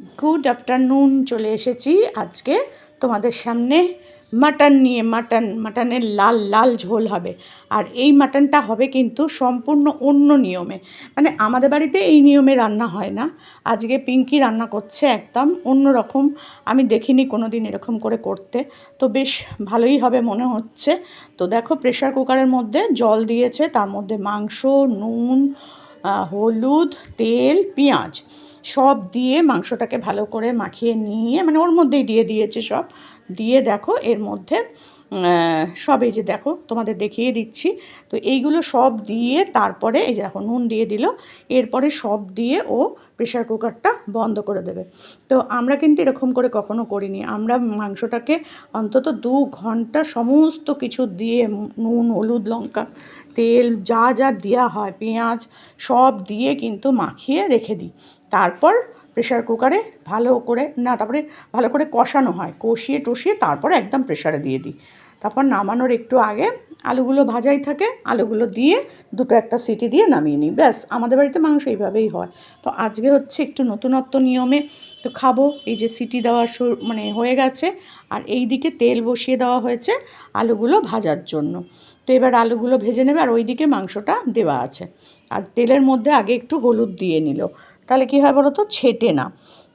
Good afternoon চলে এসেছি আজকে তোমাদের সামনে মাটন নিয়ে মাটন মাটনের লাল লাল ঝোল হবে। আর এই মাটনটা হবে কিন্তু সম্পূর্ণ অন্য নিয়মে। মানে আমাদের বাড়িতে এই নিয়মে রান্না হয় না। আজকে পিঙ্কি রান্না করছে একদম অন্য রকম আমি দেখিনি কোনো দিন এরকম করে করতে। তো বেশ ভালোই হবে মনে হচ্ছে। তো দেখো প্রেশার কুকারের মধ্যে জল দিয়েছে। তার মধ্যে মাংস, নুন হলুদ, তেল, পেঁয়াজ। সব দিয়ে মাংসটাকে ভালো করে মাখিয়ে নিয়ে মানে ওর মধ্যেই দিয়ে দিয়েছে সব। দিয়ে দেখো এর মধ্যে সব এই যে দেখো তোমাদের দেখিয়ে দিচ্ছি। তো এইগুলো সব দিয়ে তারপরে এই যে দেখো নুন দিয়ে দিল, এরপরে সব দিয়ে ও প্রেশার কুকারটা বন্ধ করে দেবে। তো আমরা কিন্তু এরকম করে কখনো করিনি। আমরা মাংসটাকে অন্তত দু ঘণ্টা সমস্ত কিছু দিয়ে, নুন, হলুদ, লঙ্কা, তেল যা যা দেওয়া হয়, পেঁয়াজ সব দিয়ে কিন্তু মাখিয়ে রেখে দিই। তারপর প্রেশার কুকারে ভালো করে, না, তারপরে ভালো করে কষানো হয়। কষিয়ে টষিয়ে তারপর একদম প্রেশারে দিয়ে দিই। তারপর নামানোর একটু আগে আলুগুলো ভাজাই থাকে, আলুগুলো দিয়ে দুটো একটা সিটি দিয়ে নামিয়ে নিই। ব্যাস, আমাদের বাড়িতে মাংস এইভাবেই হয়। তো আজকে হচ্ছে একটু নতুনত্ব নিয়মে তো খাব। এই যে সিটি দেওয়া মানে হয়ে গেছে। আর এই দিকে তেল বসিয়ে দেওয়া হয়েছে আলুগুলো ভাজার জন্য। তো এবার আলুগুলো ভেজে নেবে আর ওই দিকে মাংসটা দেওয়া আছে। আর তেলের মধ্যে আগে একটু হলুদ দিয়ে নিল। তাহলে কী হয় বলো তো? ছেটে না।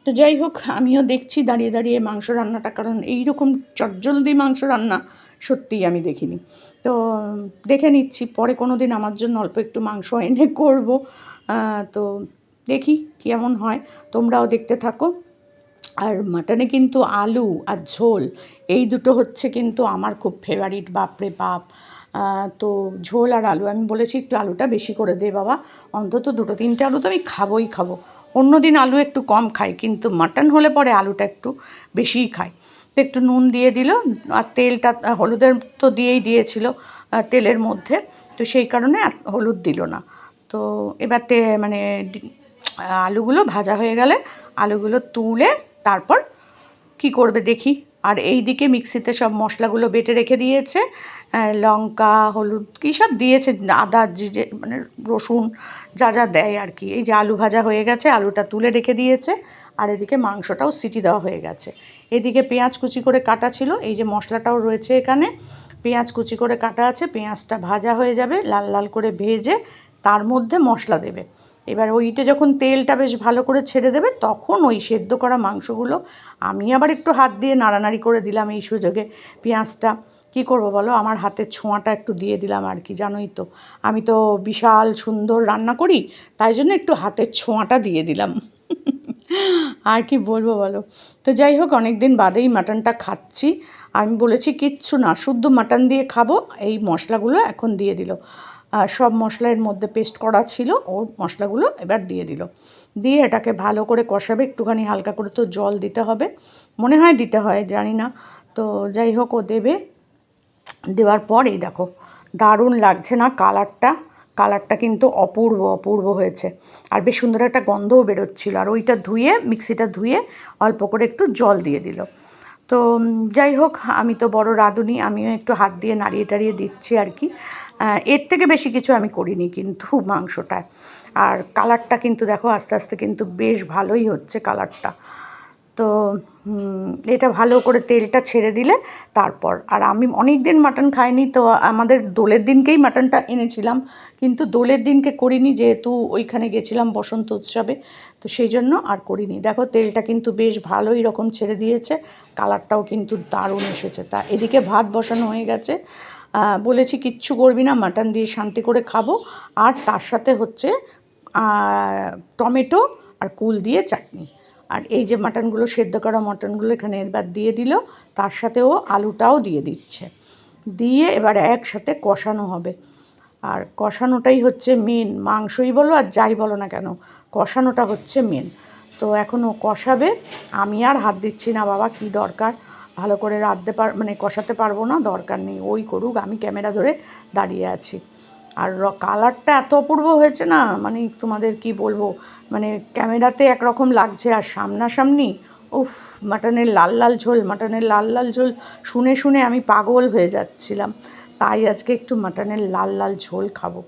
তো যাই হোক, আমিও দেখছি দাঁড়িয়ে দাঁড়িয়ে মাংস রান্নাটা, কারণ এই রকম চটজলদি মাংস রান্না সত্যিই আমি দেখিনি। তো দেখে নিচ্ছি, পরে কোনো দিন আমার জন্য অল্প একটু মাংস এনে করব। তো দেখি কেমন হয়। তোমরাও দেখতে থাকো। আর মাটনে কিন্তু আলু আর ঝোল, এই দুটো হচ্ছে কিন্তু আমার খুব ফেভারিট বাপরে বাপ। তো ঝোল আর আলু, আমি বলেছি একটু আলুটা বেশি করে দে বাবা, অন্তত দুটো তিনটে আলু তো আমি খাবোই খাব। অন্য দিন আলু একটু কম খাই, কিন্তু মাটন হলে পরে আলুটা একটু বেশিই খাই। তো একটু নুন দিয়ে দিল, আর তেলটা, হলুদের তো দিয়েই দিয়েছিল তেলের মধ্যে, তো সেই কারণে হলুদ দিল না। তো এবার তে মানে আলুগুলো ভাজা হয়ে গেলে, আলুগুলো তুলে তারপর কি করবে দেখি। আর এই দিকে মিক্সিতে সব মশলাগুলো বেটে রেখে দিয়েছে। লঙ্কা, হলুদ, কী সব দিয়েছে, আদা, জিরে মানে রসুন যা যা দেয় আর কি। এই যে আলু ভাজা হয়ে গেছে, আলুটা তুলে রেখে দিয়েছে। আর এদিকে মাংসটাও সিটি দেওয়া হয়ে গেছে। এদিকে পেঁয়াজ কুচি করে কাটা ছিল, এই যে মশলাটাও রয়েছে এখানে। পেঁয়াজ কুচি করে কাটা আছে, পেঁয়াজটা ভাজা হয়ে যাবে, লাল লাল করে ভেজে তার মধ্যে মশলা দেবে। এবার ওইটা যখন তেলটা বেশ ভালো করে ছেড়ে দেবে, তখন ওই সেদ্ধ করা মাংসগুলো আমি আবার একটু হাত দিয়ে নাড়ানাড়ি করে দিলাম এই সুযোগে। পেঁয়াজটা কী করব বলো? আমার হাতের ছোঁয়াটা একটু দিয়ে দিলাম আর কি, জানোই তো। আমি তো বিশাল সুন্দর রান্না করি, তাই জন্য একটু হাতের ছোঁয়াটা দিয়ে দিলাম। আর কি বলব বলো? তো যাই হোক অনেক দিন বাদেই মাটনটা খাচ্ছি। আমি বলেছি, কিচ্ছু না, শুদ্ধ মাটন দিয়ে খাব। এই মশলাগুলো এখন দিয়ে দিল। সব মশলা এর মধ্যে পেস্ট করা ছিল, ওর মশলাগুলো এবার দিয়ে দিল। দিয়ে এটাকে ভালো করে কষাবে, একটুখানি হালকা করে তো জল দিতে হবে। মনে হয় দিতে হয়, জানি না। তো যাই হোক, ও দেবে। দেওয়ার পর এই দেখো, দারুণ লাগছে না কালারটা? কালারটা কিন্তু অপূর্ব অপূর্ব হয়েছে। আর বেশ সুন্দর একটা গন্ধও বেরোচ্ছিলো। আর ওইটা ধুয়ে, মিক্সিটা ধুয়ে অল্প করে একটু জল দিয়ে দিল। তো যাই হোক, আমি তো বড় রাঁধুনি, আমিও একটু হাত দিয়ে নাড়িয়ে টাড়িয়ে দিচ্ছি আর কি। এর থেকে বেশি কিছু আমি করিনি কিন্তু মাংসটায়। আর কালারটা কিন্তু দেখো আস্তে আস্তে কিন্তু বেশ ভালোই হচ্ছে কালারটা। তো এটা ভালো করে তেলটা ছেড়ে দিলে তারপর, আর আমি অনেক দিন মাটন খাইনি তো আমাদের দোলের দিনকেই মাটনটা এনেছিলাম, কিন্তু দোলের দিনকে করিনি যেহেতু ওইখানে গেছিলাম বসন্ত উৎসবে, তো সেই জন্য আর করিনি। দেখো তেলটা কিন্তু বেশ ভালোই রকম ছেড়ে দিয়েছে, কালারটাও কিন্তু দারুণ এসেছে। তা এদিকে ভাত বসানো হয়ে গেছে বলেছি কিচ্ছু করবি না, মাটন দিয়ে শান্তি করে খাব, আর তার সাথে হচ্ছে টমেটো আর কুল দিয়ে চাটনি। আর এই যে মাটনগুলো, সেদ্ধ করা মটনগুলো এখানে এবার দিয়ে দিল, তার সাথে ও আলুটাও দিয়ে দিচ্ছে। দিয়ে এবার একসাথে কষানো হবে। আর কষানোটাই হচ্ছে মেন মাংসই বলো আর যাই বলো না কেন, কষানোটা হচ্ছে মেন তো এখন ও কষাবে, আমি আর হাত দিচ্ছি না, বাবা কি দরকার? ভালো করে রাঁধতে পার মানে কষাতে পারব না, দরকার নেই, ওই করুক, আমি ক্যামেরা ধরে দাঁড়িয়ে আছি। আর কালারটা এত অপূর্ব হয়েছে না? মানে তোমাদের কি বলব? মানে ক্যামেরাতে একরকম লাগছে আর সামনাসামনি, উফ, মাটনের লাল লাল ঝোল, মাটনের লাল লাল ঝোল শুনে শুনে আমি পাগল হয়ে যাচ্ছিলাম। তাই আজকে একটু মাটনের লাল লাল ঝোল খাব।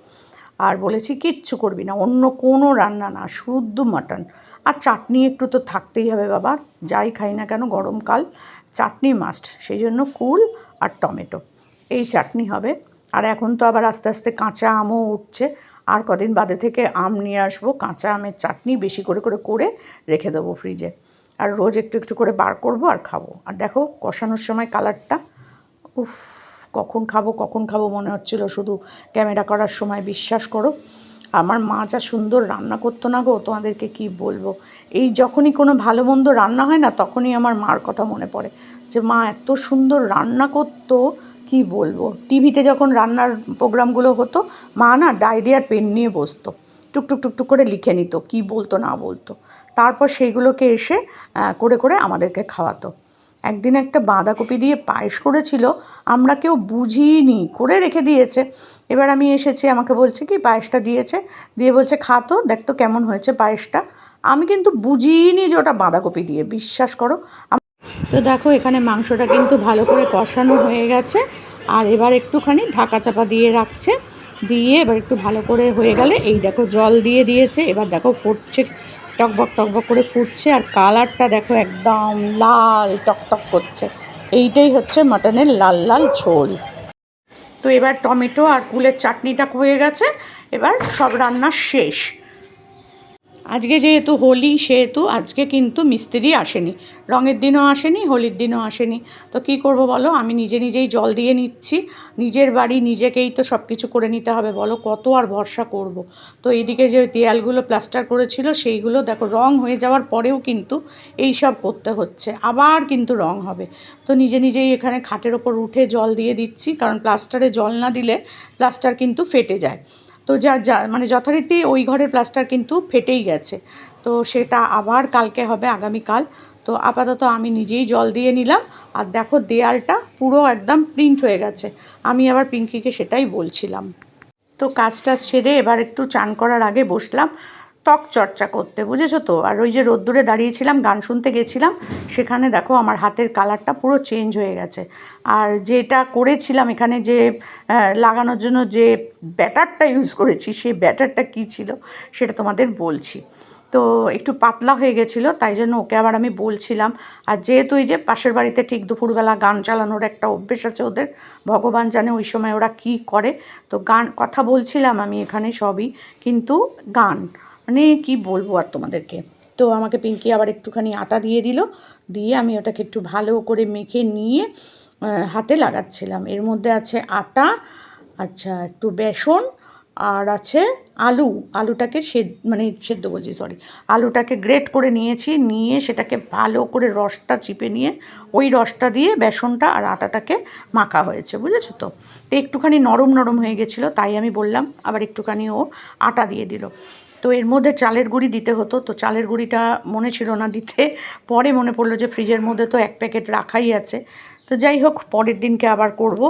আর বলেছি, কিচ্ছু করবি না, অন্য কোনো রান্না না, শুদ্ধ মাটন। আর চাটনি একটু তো থাকতেই হবে বাবা, যাই খাই না কেন, গরমকাল। চাটনি মাস্ট সেই জন্য কুল আর টমেটো। এই চাটনি হবে আর এখন তো আবার আস্তে আস্তে কাঁচা আমও উঠছে। আর কদিন বাদে থেকে আম নিয়ে আসব। কাঁচা আমের চাটনি বেশি করে করে করে রেখে দেবো ফ্রিজে আর রোজ একটু একটু করে বার করব আর খাব। আর দেখো কষানোর সময় কালারটা উফ, কখন খাব কখন খাব মনে হচ্ছিল শুধু ক্যামেরা করার সময় বিশ্বাস করো। আমার মা যা সুন্দর রান্না করতো না গো, তোমাদেরকে কি বলব? এই যখনই কোনো ভালো মন্দ রান্না হয় না, তখনই আমার মার কথা মনে পড়ে। যে মা এত সুন্দর রান্না করতো কি বলব? টিভিতে যখন রান্নার প্রোগ্রামগুলো হতো, মা না ডায়েরি আর পেন নিয়ে বসতো। টুকটুক টুকটুক করে লিখে নিত, কি বলতো না বলতো। তারপর সেইগুলোকে এসে করে করে আমাদেরকে খাওয়াতো। একদিন একটা বাঁধাকপি দিয়ে পায়েস করেছিল, আমরা কেউ বুঝিনি, করে রেখে দিয়েছে। এবার আমি এসেছি, আমাকে বলছে কি, পায়েসটা দিয়েছে। দিয়ে বলছে, খা তো, দেখ তো কেমন হয়েছে পায়েসটা। আমি কিন্তু বুঝিনি যে ওটা বাঁধাকপি দিয়ে, বিশ্বাস করো। তো দেখো, এখানে মাংসটা কিন্তু ভালো করে কষানো হয়ে গেছে। আর এবার একটুখানি ঢাকা চাপা দিয়ে রাখছে। দিয়ে এবার একটু ভালো করে হয়ে গেলে এই দেখো, জল দিয়ে দিয়েছে। এবার দেখো, ফুটছে, টকবক টকবক করে ফুটছে। আর কালারটা দেখো, একদম লাল টকটক করছে। এইটাই হচ্ছে মাটনের লাল লাল ঝোল। তো এবার টমেটো আর কুলের চাটনিটা হয়ে গেছে। এবার সব রান্না শেষ। আজকে যেহেতু হোলি, সেহেতু আজকে কিন্তু মিস্ত্রি আসেনি। রঙের দিনও আসেনি, হোলির দিনও আসেনি। তো কি করব বলো? আমি নিজে নিজেই জল দিয়ে নিচ্ছি। নিজের বাড়ি, নিজেকেই তো সব কিছু করে নিতে হবে বলো? কত আর ভরসা করব? তো এইদিকে যে দেয়ালগুলো প্লাস্টার করেছিল, সেইগুলো দেখো, রং হয়ে যাওয়ার পরেও কিন্তু এই সব করতে হচ্ছে। আবার কিন্তু রং হবে। তো নিজে নিজেই এখানে খাটের ওপর উঠে জল দিয়ে দিচ্ছি, কারণ প্লাস্টারে জল না দিলে প্লাস্টার কিন্তু ফেটে যায়। তো যা যা মানে যথারীতি ওই ঘরের প্লাস্টার কিন্তু ফেটেই গেছে। তো সেটা আবার কালকে হবে, আগামীকাল। তো আপাতত আমি নিজেই জল দিয়ে নিলাম। আর দেখো দেয়ালটা পুরো একদম প্রিন্ট হয়ে গেছে। আমি আবার পিঙ্কিকে সেটাই বলছিলাম। তো কাজ টাজ সেরে এবার একটু চান করার আগে বসলাম। ত্বক চর্চা করতে, বুঝেছ তো? আর ওই যে রোদ্দুরে দাঁড়িয়েছিলাম, গান শুনতে গেছিলাম, সেখানে দেখো আমার হাতের কালারটা পুরো চেঞ্জ হয়ে গেছে। আর যেটা করেছিলাম এখানে যে লাগানোর জন্য যে ব্যাটারটা ইউজ করেছি, সেই ব্যাটারটা কী ছিল সেটা তোমাদের বলছি। তো একটু পাতলা হয়ে গেছিল, তাই জন্য ওকে আবার আমি বলছিলাম, আর যেহেতু এই যে পাশের বাড়িতে ঠিক দুপুরবেলা গান চালানোর একটা অভ্যেস আছে ওদের, ভগবান জানে ওই সময় ওরা কী করে। তো গান, কথা বলছিলাম আমি এখানে সবই, কিন্তু গান মানে কি বলব আর তোমাদেরকে? তো আমাকে পিঙ্কি আবার একটুখানি আটা দিয়ে দিল। দিয়ে আমি ওটাকে একটু ভালো করে মেখে নিয়ে হাতে লাগাচ্ছিলাম। এর মধ্যে আছে আটা আচ্ছা একটু বেসন আর আছে আলু। আলুটাকে সেদ মানে সেদ্ধ বলছি সরি আলুটাকে গ্রেট করে নিয়েছি, নিয়ে সেটাকে ভালো করে রসটা চিপে নিয়ে ওই রসটা দিয়ে বেসনটা আর আটাটাকে মাখা হয়েছে, বুঝেছ তো? তো একটুখানি নরম নরম হয়ে গেছিল, তাই আমি বললাম, আবার একটুখানি ও আটা দিয়ে দিল। তো এর মধ্যে চালের গুঁড়ি দিতে হতো, তো চালের গুঁড়িটা মনে ছিল না দিতে। পরে মনে পড়ল যে ফ্রিজের মধ্যে তো এক প্যাকেট রাখাই আছে। তো যাই হোক, পরের দিনকে আবার করব।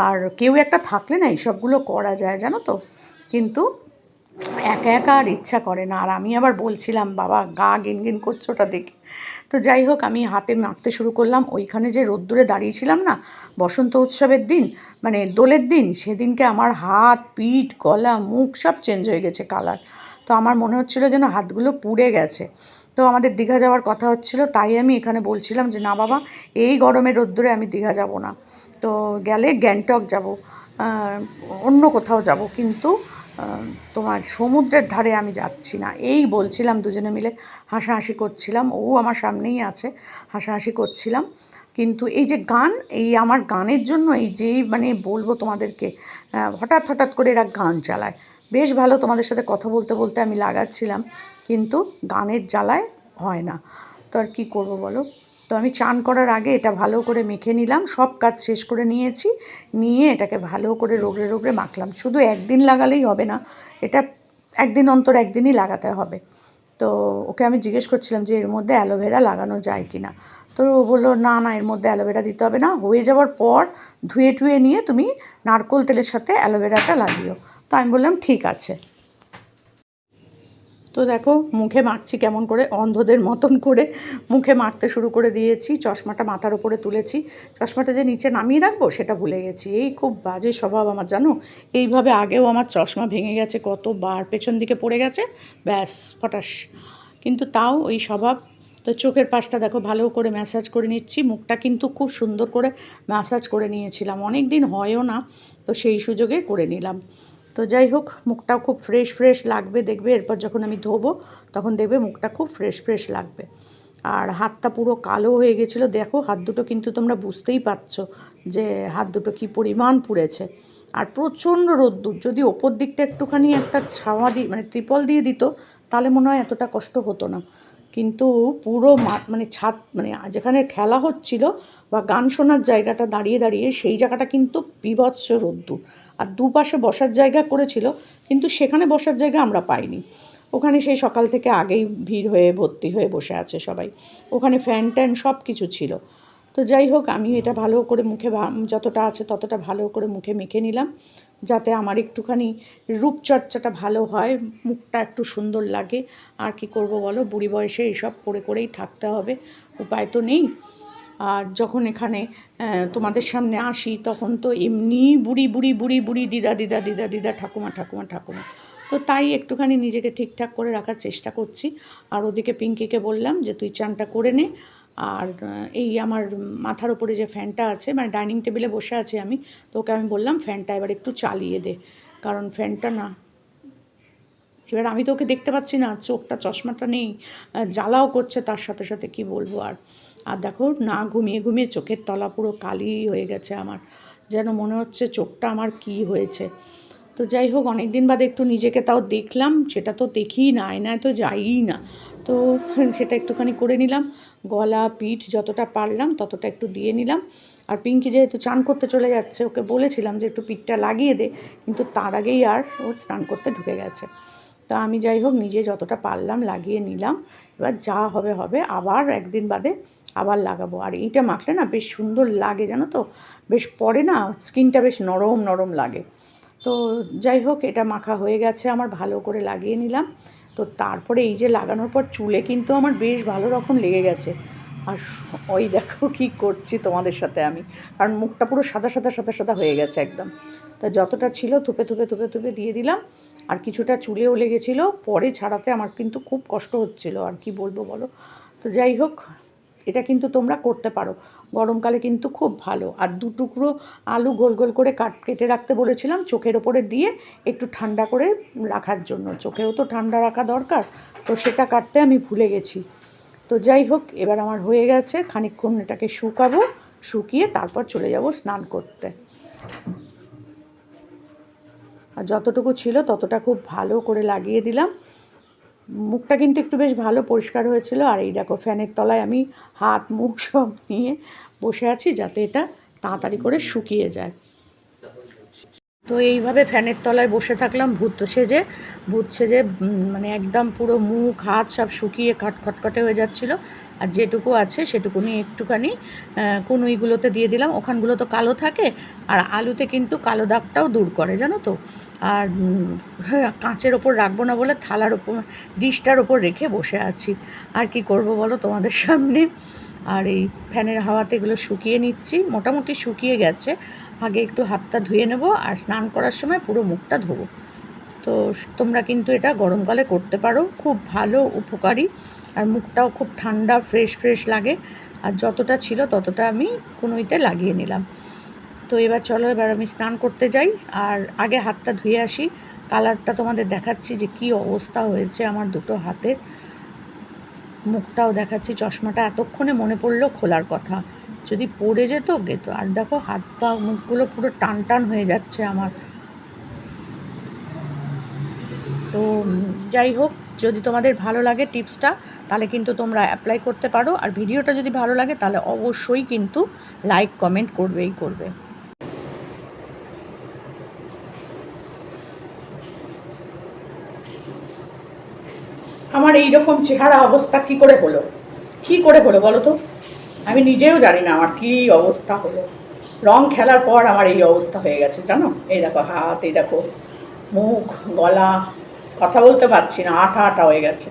আর কেউ একটা থাকলে না এইসবগুলো করা যায়, জানো তো? কিন্তু একা একা আর ইচ্ছা করে না। আর আমি আবার বলছিলাম, বাবা, গা গিনগিন করছে ওটা দেখে। তো যাই হোক, আমি হাতে মাখতে শুরু করলাম। ওইখানে যে রোদ্দুরে দাঁড়িয়েছিলাম না, বসন্ত উৎসবের দিন মানে দোলের দিন, সেদিনকে আমার হাত, পিঠ, গলা, মুখ সব চেঞ্জ হয়ে গেছে কালার তো আমার মনে হচ্ছিল যেন হাতগুলো পুড়ে গেছে। তো আমাদের দীঘা যাওয়ার কথা হচ্ছিল, তাই আমি এখানে বলছিলাম যে, না বাবা, এই গরমের রোদ্দুরে আমি দীঘা যাব না। তো গেলে গ্যাংটক যাব অন্য কোথাও যাব। কিন্তু তোমার সমুদ্রের ধারে আমি যাচ্ছি না। এই বলছিলাম দুজনে মিলে, হাসাহাসি করছিলাম। ও আমার সামনেই আছে, হাসাহাসি করছিলাম। কিন্তু এই যে গান, এই আমার গানের জন্য, এই যেই মানে বলব তোমাদেরকে হঠাৎ হঠাৎ করে এরা গান চালায়। বেশ ভালো তোমাদের সাথে কথা বলতে বলতে আমি লাগাচ্ছিলাম, কিন্তু গানের জ্বালায় হয় না। তো আর কী করব বলো? তো আমি চান করার আগে এটা ভালো করে মেখে নিলাম, সব কাজ শেষ করে নিয়েছি, নিয়ে এটাকে ভালো করে রোগড়ে রোগড়ে মাখলাম। শুধু একদিন লাগালেই হবে না, এটা একদিন অন্তর একদিনই লাগাতে হবে। তো ওকে আমি জিজ্ঞেস করছিলাম যে এর মধ্যে অ্যালোভেরা লাগানো যায় কি না? তো ও বলল, না না, এর মধ্যে অ্যালোভেরা দিতে হবে না। হয়ে যাওয়ার পর ধুয়ে টুয়ে নিয়ে তুমি নারকোল তেলের সাথে অ্যালোভেরাটা লাগিও। তো আমি বললাম, ঠিক আছে। তো দেখো, মুখে মাখছি কেমন করে, অন্ধদের মতন করে মুখে মাখতে শুরু করে দিয়েছি। চশমাটা মাথার উপরে তুলেছি। চশমাটা যে নিচে নামিয়ে রাখব, সেটা ভুলে গেছি। এই খুব বাজে স্বভাব আমার, জানো? এইভাবে আগেও আমার চশমা ভেঙে গেছে, কতবার পেছন দিকে পড়ে গেছে, ব্যাস, ফটাস। কিন্তু তাও ওই স্বভাব। তো চোখের পাশটা দেখো, ভালো করে ম্যাসাজ করে নিচ্ছি। মুখটা কিন্তু খুব সুন্দর করে ম্যাসাজ করে নিয়েছিলাম। অনেক দিন হয়ও না, তো সেই সুযোগে করে নিলাম। তো যাই হোক, মুখটাও খুব ফ্রেশ ফ্রেশ লাগবে, দেখবে। এরপর যখন আমি ধোবো, তখন দেখবে মুখটা খুব ফ্রেশ ফ্রেশ লাগবে। আর হাতটা পুরো কালো হয়ে গেছিল। দেখো, হাত দুটো কিন্তু তোমরা বুঝতেই পারছ যে হাত দুটো কি পরিমাণ পুড়েছে। আর প্রচণ্ড রোদ্দুর। যদি ওপর দিকটা একটুখানি একটা ছাওয়া দিয়ে মানে ত্রিপল দিয়ে দিত, তাহলে মনে হয় এতটা কষ্ট হতো না। কিন্তু পুরো মানে ছাদ মানে যেখানে খেলা হচ্ছিল বা গান শোনার জায়গাটা দাঁড়িয়ে দাঁড়িয়ে সেই জায়গাটা কিন্তু বিভৎস রোদ্দুর। আর দুপাশে বসার জায়গা করেছিল, কিন্তু সেখানে বসার জায়গা আমরা পাইনি। ওখানে সেই সকাল থেকে আগেই ভিড় হয়ে ভর্তি হয়ে বসে আছে সবাই। ওখানে ফ্যান ট্যান সব কিছু ছিল। তো যাই হোক, আমি এটা ভালো করে মুখে যতটা আছে ততটা ভালো করে মুখে মেখে নিলাম। যাতে আমার একটুখানি রূপচর্চাটা ভালো হয়, মুখটা একটু সুন্দর লাগে। আর কি করব বলো? বুড়ি বয়সে এইসব করে করেই থাকতে হবে, উপায় তো নেই। আর যখন এখানে তোমাদের সামনে আসি, তখন তো এমনি বুড়ি বুড়ি বুড়ি বুড়ি, দিদা দিদা দিদা দিদা, ঠাকুমা ঠাকুমা ঠাকুমা। তো তাই একটুখানি নিজেকে ঠিকঠাক করে রাখার চেষ্টা করছি। আর ওদিকে পিঙ্কিকে বললাম যে, তুই চানটা করে নে। আর এই আমার মাথার ওপরে যে ফ্যানটা আছে মানে ডাইনিং টেবিলে বসে আছি আমি তো ওকে আমি বললাম ফ্যানটা এবার একটু চালিয়ে দে, কারণ ফ্যানটা না, এবার আমি তো ওকে দেখতে পাচ্ছি না, চোখটা, চশমাটা নেই জ্বালাও করছে তার সাথে সাথে কি বলব আর আর দেখো না ঘুমিয়ে ঘুমিয়ে চোখের তলা পুরো কালি হয়ে গেছে আমার, যেন মনে হচ্ছে চোখটা আমার কি হয়েছে। তো যাই হোক অনেক দিন বাদে একটু নিজেকে তাও দেখলাম, সেটা তো দেখি না, আয়নায় তো যাইই না। তো সেটা একটুখানি করে নিলাম, গলা, পিঠ যতটা পারলাম ততটা একটু দিয়ে নিলাম। আর পিঙ্কি যেহেতু চান করতে চলে যাচ্ছে, ওকে বলেছিলাম যে একটু পিঠটা লাগিয়ে দে, কিন্তু তার আগেই আর ও স্নান করতে ঢুকে গেছে। তা আমি যাই হোক, নিজে যতটা পারলাম লাগিয়ে নিলাম। এবার যা হবে হবে, আবার একদিন বাদে আবার লাগাবো। আর এইটা মাখলে না বেশ সুন্দর লাগে, জানো তো? বেশ পরে না স্কিনটা বেশ নরম নরম লাগে। তো যাই হোক, এটা মাখা হয়ে গেছে, আমার ভালো করে লাগিয়ে নিলাম। তো তারপরে এই যে লাগানোর পর চুলে কিন্তু আমার বেশ ভালো রকম লেগে গেছে। আর ওই দেখো কি করছি তোমাদের সাথে আমি। কারণ মুখটা পুরো সাদা সাদা সাদা সাদা হয়ে গেছে একদম। তা যতটা ছিল থুপে থুপে থুপে থুপে দিয়ে দিলাম। আর কিছুটা চুলেও লেগেছিলো, পরে ছাড়াতে আমার কিন্তু খুব কষ্ট হচ্ছিল। আর কি বলব বলো? তো যাই হোক, এটা কিন্তু তোমরা করতে পারো। গরমকালে কিন্তু খুব ভালো। আর দু টুকরো আলু গোল গোল করে কাট, কেটে রাখতে বলেছিলাম, চোখের ওপরে দিয়ে একটু ঠান্ডা করে রাখার জন্য। চোখেও তো ঠান্ডা রাখা দরকার, তো সেটা কাটতে আমি ভুলে গেছি। তো যাই হোক, এবার আমার হয়ে গেছে, খানিকক্ষণ এটাকে শুকাবো, শুকিয়ে তারপর চলে যাব স্নান করতে। আর যতটুকু ছিল ততটা খুব ভালো করে লাগিয়ে দিলাম। মুখটা কিন্তু একটু বেশ ভালো পরিষ্কার হয়েছিল, আর এই দেখো ফ্যানের তলায় আমি হাত মুখ সব নিয়ে বসে আছি যাতে এটা তাড়াতাড়ি করে শুকিয়ে যায়। তো এইভাবে ফ্যানের তলায় বসে থাকলাম ভূত সেজে ভূত সেজে মানে একদম পুরো মুখ হাত সব শুকিয়ে কাট খটখটে হয়ে যাচ্ছিল। আর যেটুকু আছে সেটুকু নিয়ে একটুখানি কুনুইগুলোতে দিয়ে দিলাম। ওখানগুলো তো কালো থাকে আর আলুতে কিন্তু কালো দাগটাও দূর করে জানো তো? আর হ্যাঁ, কাঁচের ওপর রাখব না বলে থালার ওপর ডিশটার ওপর রেখে বসে আছি। আর কি করব বলো তোমাদের সামনে? আর এই ফ্যানের হাওয়াতে এগুলো শুকিয়ে নিচ্ছি। মোটামুটি শুকিয়ে গেছে। আগে একটু হাতটা ধুয়ে নেব আর স্নান করার সময় পুরো মুখটা ধোবো। তো তোমরা কিন্তু এটা গরমকালে করতে পারো। খুব ভালো উপকারী আর মুখটাও খুব ঠান্ডা, ফ্রেশ ফ্রেশ লাগে। আর যতটা ছিল ততটা আমি কোনোইতে লাগিয়ে নিলাম। তো এবার চলো, এবার আমি স্নান করতে যাই। আর আগে হাতটা ধুয়ে আসি। কালারটা তোমাদের দেখাচ্ছি যে কি অবস্থা হয়েছে আমার দুটো হাতের। মুখটাও দেখাচ্ছি, চশমাটা এতক্ষণে মনে পড়ল খোলার কথা। যদি পড়ে যেত, গেত। আর দেখো, হাত পা, মুখগুলো পুরো টান টান হয়ে যাচ্ছে আমার। তো যাই হোক, যদি তোমাদের ভালো লাগে টিপসটা, তাহলে কিন্তু তোমরা অ্যাপ্লাই করতে পারো। আর ভিডিওটা যদি ভালো লাগে, তাহলে অবশ্যই কিন্তু লাইক কমেন্ট করবেই করবে। আমার এই রকম চেহারা অবস্থা কি করে হলো? কি করে হলো বলো তো? আমি নিজেও জানি না আমার কি অবস্থা হলো। রং খেলার পর আমার এই অবস্থা হয়ে গেছে, জানো? এই দেখো হাত, এই দেখো মুখ, গলা, কথা বলতে পারছি না, আঠা আঠা হয়ে গেছে।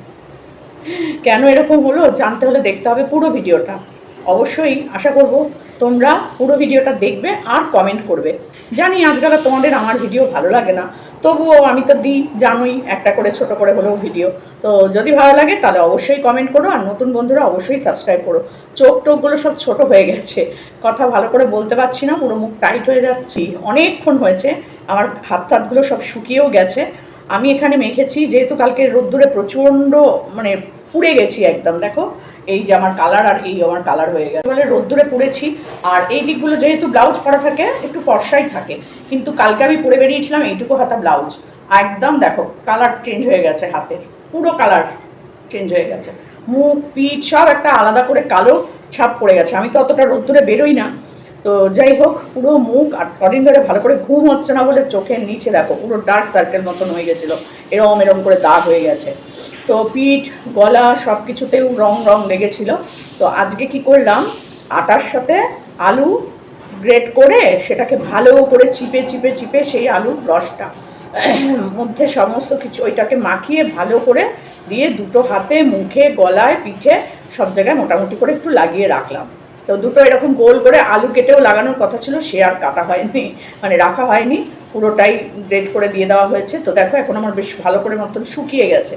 কেন এরকম হলো জানতে হলে দেখতে হবে পুরো ভিডিওটা। অবশ্যই আশা করব তোমরা পুরো ভিডিওটা দেখবে আর কমেন্ট করবে। জানি আজকাল তোমাদের আমার ভিডিও ভালো লাগে না, তবুও আমি তো দিই, জানোই, একটা করে ছোট করে হলেও ভিডিও। তো যদি ভালো লাগে তাহলে অবশ্যই কমেন্ট করো আর নতুন বন্ধুরা অবশ্যই সাবস্ক্রাইব করো। চোখ টোকগুলো সব ছোট হয়ে গেছে, কথা ভালো করে বলতে পারছি না, পুরো মুখ টাইট হয়ে যাচ্ছি। অনেকক্ষণ হয়েছে, আমার হাত টাতগুলো সব শুকিয়েও গেছে। আমি এখানে মেখেছি, যেহেতু কালকে রোদ্দুরে প্রচণ্ড মানে পুড়ে গেছি একদম, দেখো। এই যে আমার কালার আর এই আমার কালার হয়ে গেছে। বলে রোদ্দুরে পড়েছি, আর এই দিকগুলো যেহেতু ব্লাউজ পরা থাকে, একটু ফর্সাই থাকে, কিন্তু কালকে আমি পরে বেরিয়েছিলাম, এইটুকু হাতা ব্লাউজ একদম দেখো কালার চেঞ্জ হয়ে গেছে হাতের পুরো কালার চেঞ্জ হয়ে গেছে। মুখ, পিঠ সব একটা আলাদা করে কালো ছাপ পড়ে গেছে। আমি তো অতটা রোদ্দুরে বেরোই না। তো যাই হোক, পুরো মুখ আর কদিন ধরে ভালো করে ঘুম হচ্ছে না বলে চোখের নিচে দেখো, পুরো ডার্ক সার্কেল মতন হয়ে গেছিল। এরম এরম করে দাগ হয়ে গেছে। তো পিঠ, গলা সব কিছুতেও রং রং লেগেছিল। তো আজকে কি করলাম? আটার সাথে আলু গ্রেট করে সেটাকে ভালো করে চিপে চিপে চিপে সেই আলুর রসটা, মধ্যে সমস্ত কিছু ওইটাকে মাখিয়ে ভালো করে দিয়ে দুটো হাতে, মুখে, গলায়, পিঠে সব জায়গায় মোটামুটি করে একটু লাগিয়ে রাখলাম। তো দুটো এরকম গোল করে আলু কেটেও লাগানোর কথা ছিল, সে আর কাটা হয়নি মানে রাখা হয়নি, পুরোটাই গ্রেড করে দিয়ে দেওয়া হয়েছে। তো দেখো, এখন আমার বেশ ভালো করে মতন শুকিয়ে গেছে।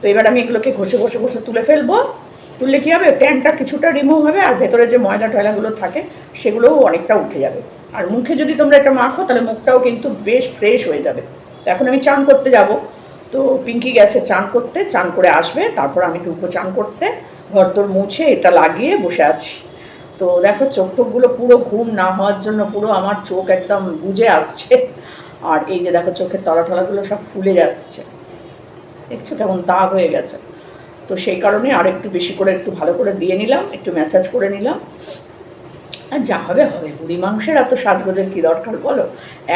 তো এবার আমি এগুলোকে ঘষে ঘষে ঘষে তুলে ফেলব। তুললে কী হবে? ট্যানটা কিছুটা রিমুভ হবে, আর ভেতরে যে ময়দা, টয়লাগুলো থাকে, সেগুলোও অনেকটা উঠে যাবে। আর মুখে যদি তোমরা এটা মাখো, তাহলে মুখটাও কিন্তু বেশ ফ্রেশ হয়ে যাবে। তো এখন আমি চান করতে যাব। তো পিঙ্কি গেছে চান করতে, চান করে আসবে। তারপর আমি টুকু চান করতে। ঘর তোর মুছে এটা লাগিয়ে বসে আছি। তো দেখো চোখ টোকগুলো পুরো ঘুম না হওয়ার জন্য পুরো আমার চোখ একদম বুঝে আসছে। আর এই যে দেখো চোখের তলা টলাগুলো সব ফুলে যাচ্ছে। দেখছ কেমন দাগ হয়ে গেছে। তো সেই কারণে আর একটু বেশি করে একটু ভালো করে দিয়ে নিলাম, একটু ম্যাসাজ করে নিলাম। আর যা হবে হবে। বুড়ি মানুষের এত সাজগোজের কী দরকার বলো?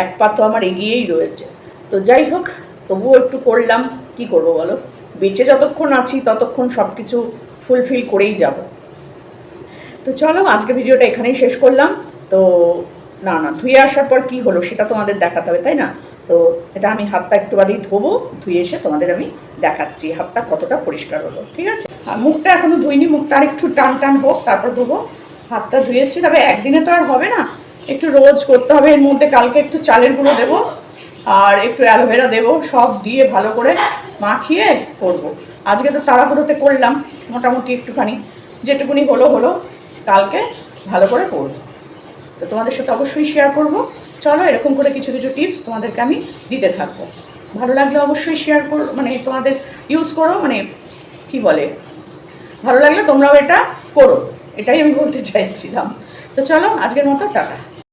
এক পা তো আমার এগিয়েই রয়েছে। তো যাই হোক, তবুও একটু করলাম। কি করব বলো? বেঁচে যতক্ষণ আছি ততক্ষণ সব কিছু ফুলফিল করেই যাব। তো চলো, আজকে ভিডিওটা এখানেই শেষ করলাম। তো না না, ধুয়ে আসার পর কি হলো সেটা তোমাদের দেখাতে হবে, তাই না? তো এটা আমি হাতটা একটু বাদেই ধোবো, ধুয়ে এসে তোমাদের আমি দেখাচ্ছি হাতটা কতটা পরিষ্কার হলো, ঠিক আছে? আর মুখটা এখনও ধুইনি, মুখটা আর একটু টান টান হোক, তারপর ধোবো। হাতটা ধুয়ে এসেছি, তবে একদিনে তো আর হবে না। একটু রোজ করতে হবে, এর মধ্যে কালকে একটু চালের গুঁড়ো দেবো, আর একটু অ্যালোভেরা দেবো, সব দিয়ে ভালো করে মাখিয়ে করব। আজকে তো তাড়াহুড়োতে করলাম, মোটামুটি একটুখানি, যেটুকুনি হলো হলো। কালকে ভালো করে করব তো তোমাদের সাথে অবশ্যই শেয়ার করব। চলো, এরকম করে কিছু কিছু টিপস তোমাদেরকে আমি দিতে থাকব। ভালো লাগলে অবশ্যই শেয়ার করো মানে তোমাদের ইউজ করো মানে কি বলে? ভালো লাগলে তোমরাও এটা করো। এটাই আমি বলতে চাইছিলাম। তো চলো, আজকের মতো টাটা।